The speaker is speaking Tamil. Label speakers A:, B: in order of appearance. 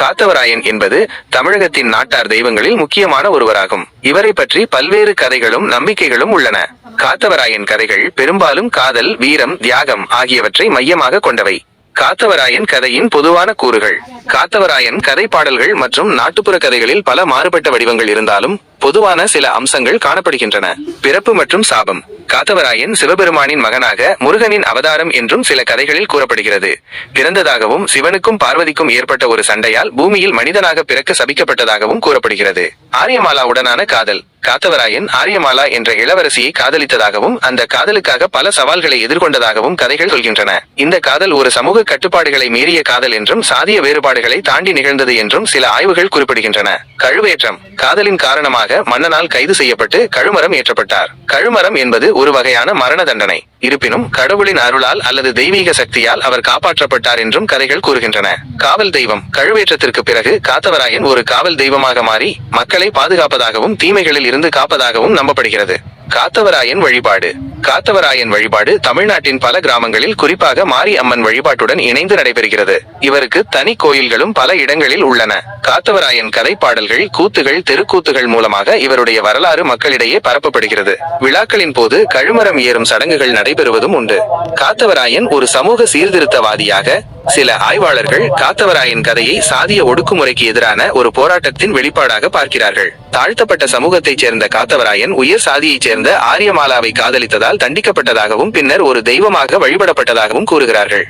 A: காத்தவராயன் என்பது தமிழகத்தின் நாட்டார் தெய்வங்களில் முக்கியமான ஒருவராகும். இவரை பற்றி பல்வேறு கதைகளும் நம்பிக்கைகளும் உள்ளன. காத்தவராயன் கதைகள் பெரும்பாலும் காதல் வீரம் தியாகம் ஆகியவற்றை மையமாக கொண்டவை. காத்தவராயன் கதையின் பொதுவான கூறுகள். காத்தவராயன் கதை பாடல்கள் மற்றும் நாட்டுப்புற கதைகளில் பல மாறுபட்ட வடிவங்கள் இருந்தாலும் பொதுவான சில அம்சங்கள் காணப்படுகின்றன. பிறப்பு மற்றும் சாபம். காத்தவராயன் சிவபெருமானின் மகனாக முருகனின் அவதாரம் என்றும் சில கதைகளில் கூறப்படுகிறது. பிறந்ததாகவும் சிவனுக்கும் பார்வதிக்கும் ஏற்பட்ட ஒரு சண்டையால் பூமியில் மனிதனாக பிறக்க சபிக்கப்பட்டதாகவும் கூறப்படுகிறது. ஆரியமாலாவுடனான காதல். காத்தவராயன் ஆரியமாலா என்ற இளவரசியை காதலித்ததாகவும் அந்த காதலுக்காக பல சவால்களை எதிர்கொண்டதாகவும் கதைகள் சொல்கின்றன. இந்த காதல் ஒரு சமூக கட்டுப்பாடுகளை மீறிய காதல் என்றும் சாதிய வேறுபாடுகளை தாண்டி நிகழ்ந்தது என்றும் சில ஆய்வுகள் குறிப்பிடுகின்றன. கழுவேற்றம். காதலின் காரணமாக மன்னனால் கைது செய்யப்பட்டு கழுமரம் ஏற்றப்பட்டார். கழுமரம் என்பது ஒரு வகையான மரண தண்டனை. இருப்பினும் கடவுளின் அருளால் அல்லது தெய்வீக சக்தியால் அவர் காப்பாற்றப்பட்டார் என்றும் கதைகள் கூறுகின்றன. காவல் தெய்வம். கழுவேற்றத்திற்கு பிறகு காத்தவராயன் ஒரு காவல் தெய்வமாக மாறி மக்களை பாதுகாப்பதாகவும் தீமைகளில் இருந்து காப்பதாகவும் நம்பப்படுகிறது. காத்தவராயன் வழிபாடு. காத்தவராயன் வழிபாடு தமிழ்நாட்டின் பல கிராமங்களில் குறிப்பாக மாரி அம்மன் வழிபாட்டுடன் இணைந்து நடைபெறுகிறது. இவருக்கு தனி கோயில்களும் பல இடங்களில் உள்ளன. காத்தவராயன் கதை பாடல்கள் கூத்துகள் தெருக்கூத்துகள் மூலமாக இவருடைய வரலாறு மக்களிடையே பரப்பப்படுகிறது. விழாக்களின் போது கழுமரம் ஏறும் சடங்குகள் நடைபெறுவதும் உண்டு. காத்தவராயன் ஒரு சமூக சீர்திருத்தவாதியாக சில ஆய்வாளர்கள் காத்தவராயன் கதையை சாதிய ஒடுக்குமுறைக்கு எதிரான ஒரு போராட்டத்தின் வெளிப்பாடாக பார்க்கிறார்கள். தாழ்த்தப்பட்ட சமூகத்தைச் சேர்ந்த காத்தவராயன் உயர் சாதியைச் சேர்ந்த ஆரியமாலாவை காதலித்ததால் தண்டிக்கப்பட்டதாகவும் பின்னர் ஒரு தெய்வமாக வழிபடப்பட்டதாகவும் கூறுகிறார்கள்.